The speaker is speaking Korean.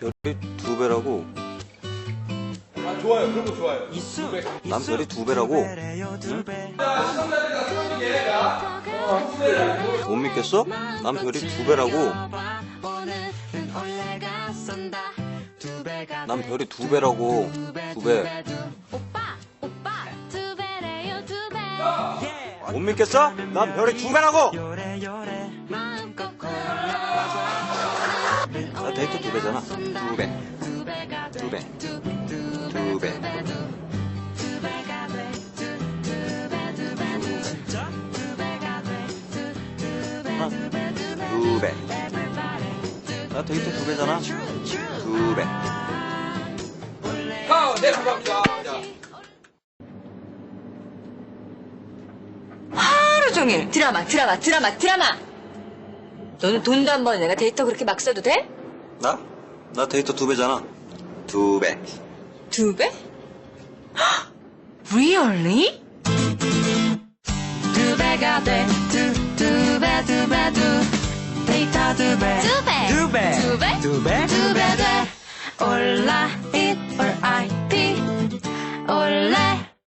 별이 두 배라고. 아 좋아요. 그런 거 좋아요. 난 별이 두 배라고. 못 믿겠어? 난 별이 두 배라고. 난 별이 두 배라고. 두배못 두배 믿겠어? 난 별이 두 배라고 나 데이터 두 배잖아. 두 배 두 배 두배. 두배. 나 데이터 두 배잖아. 두 배. 아 네 감사합니다. 자. 하루 종일. 드라마, 드라마, 드라마, 드라마. 너는 돈도 안 버는 내가 데이터 그렇게 막 써도 돼? 나? 나 데이터 두 배잖아 두 배 두 배? Really? 두 배가 돼. 두, 두 배, 두 배, 두. 데이터 두 배. 두 배. 두 배. 두 배? 두 배. 두 배